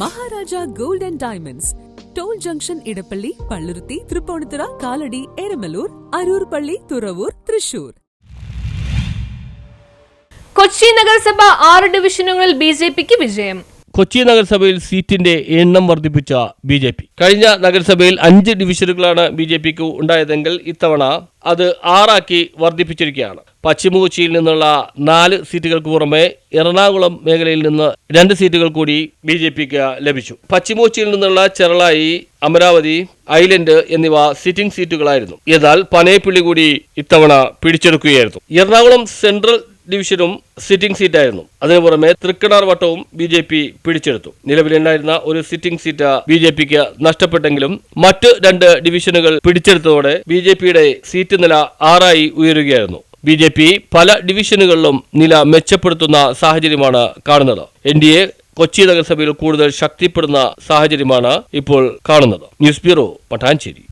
Maharaja gold and diamonds. Toll junction Edappally Palluruthy Tripunithura Kalady Eramalloor Aroor പള്ളി തുറവൂർ തൃശൂർ. കൊച്ചി നഗരസഭ ആറ് ഡിവിഷനുകളിൽ B J പിക്ക് വിജയം. കൊച്ചി നഗരസഭയിൽ സീറ്റിന്റെ എണ്ണം വർദ്ധിപ്പിച്ച ബി ജെ പി. കഴിഞ്ഞ നഗരസഭയിൽ അഞ്ച് ഡിവിഷനുകളാണ് ബി ജെ പിക്ക് ഉണ്ടായതെങ്കിൽ ഇത്തവണ അത് ആറാക്കി വർദ്ധിപ്പിച്ചിരിക്കുകയാണ്. പശ്ചിമ കൊച്ചിയിൽ നിന്നുള്ള നാല് സീറ്റുകൾക്ക് പുറമെ എറണാകുളം മേഖലയിൽ നിന്ന് രണ്ട് സീറ്റുകൾ കൂടി ബി ജെ പിക്ക് ലഭിച്ചു. പശ്ചിമ കൊച്ചിയിൽ നിന്നുള്ള ചെറളായി അമരാവതി ഐലൻഡ് എന്നിവ സിറ്റിംഗ് സീറ്റുകളായിരുന്നു. എന്നാൽ പനയപ്പിള്ളി കൂടി ഇത്തവണ പിടിച്ചെടുക്കുകയായിരുന്നു. എറണാകുളം സെൻട്രൽ ഡിവിഷനും സിറ്റിംഗ് സീറ്റായിരുന്നു. അതിനു പുറമെ തൃക്കണാർ വട്ടവും ബി ജെ പി പിടിച്ചെടുത്തു. നിലവിലുണ്ടായിരുന്ന ഒരു സിറ്റിംഗ് സീറ്റ് ബി ജെ പിക്ക് നഷ്ടപ്പെട്ടെങ്കിലും മറ്റ് രണ്ട് ഡിവിഷനുകൾ പിടിച്ചെടുത്തതോടെ ബി ജെ പിയുടെ സീറ്റ് നില ആറായി ഉയരുകയായിരുന്നു. ബി ജെ പി പല ഡിവിഷനുകളിലും നില മെച്ചപ്പെടുത്തുന്ന സാഹചര്യമാണ് കാണുന്നത്. എൻ ഡി എ കൊച്ചി നഗരസഭയിൽ കൂടുതൽ ശക്തിപ്പെടുന്ന സാഹചര്യമാണ് ഇപ്പോൾ കാണുന്നത്. News bureau Pattancheri.